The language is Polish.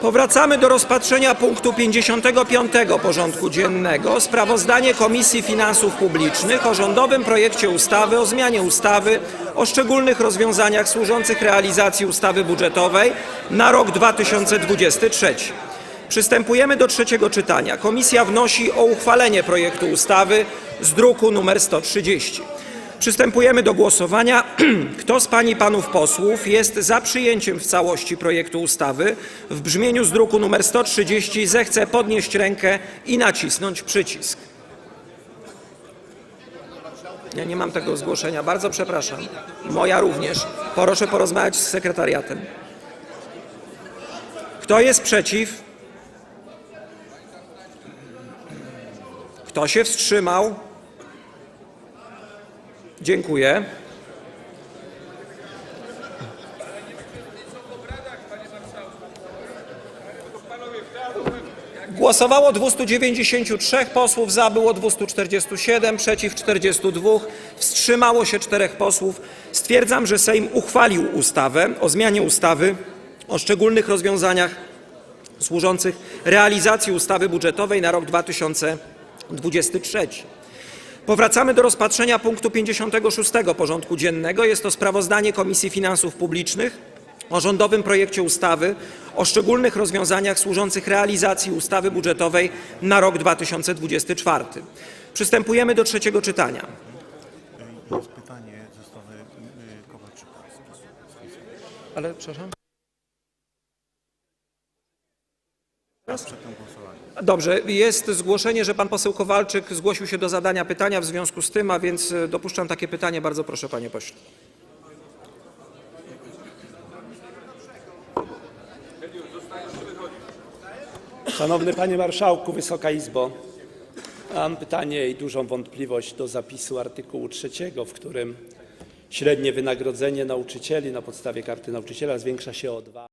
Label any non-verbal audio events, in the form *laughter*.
Powracamy do rozpatrzenia punktu 55. porządku dziennego sprawozdanie Komisji Finansów Publicznych o rządowym projekcie ustawy o zmianie ustawy o szczególnych rozwiązaniach służących realizacji ustawy budżetowej na rok 2023. Przystępujemy do trzeciego czytania. Komisja wnosi o uchwalenie projektu ustawy z druku nr 130. Przystępujemy do głosowania. *clears throat* Kto z pań i panów posłów jest za przyjęciem w całości projektu ustawy w brzmieniu z druku nr 130, zechce podnieść rękę i nacisnąć przycisk. Ja nie mam tego zgłoszenia. Bardzo przepraszam. Moja również. Proszę porozmawiać z sekretariatem. Kto jest przeciw? Kto się wstrzymał? Dziękuję. Głosowało 293 posłów, za było 247, przeciw 42, wstrzymało się 4 posłów. Stwierdzam, że Sejm uchwalił ustawę o zmianie ustawy o szczególnych rozwiązaniach służących realizacji ustawy budżetowej na rok 2023. Powracamy do rozpatrzenia punktu 56. porządku dziennego. Jest to sprawozdanie Komisji Finansów Publicznych o rządowym projekcie ustawy o szczególnych rozwiązaniach służących realizacji ustawy budżetowej na rok 2024. Przystępujemy do trzeciego czytania. Jest pytanie ze strony y, Kowalczyka. Ale przepraszam. Głosowaniem. Dobrze, jest zgłoszenie, że pan poseł Kowalczyk zgłosił się do zadania pytania w związku z tym, a więc e, dopuszczam takie pytanie. Bardzo proszę, panie pośle. Szanowny Panie Marszałku, Wysoka Izbo. Mam pytanie i dużą wątpliwość do zapisu artykułu 3, w którym średnie wynagrodzenie nauczycieli na podstawie karty nauczyciela zwiększa się o 2.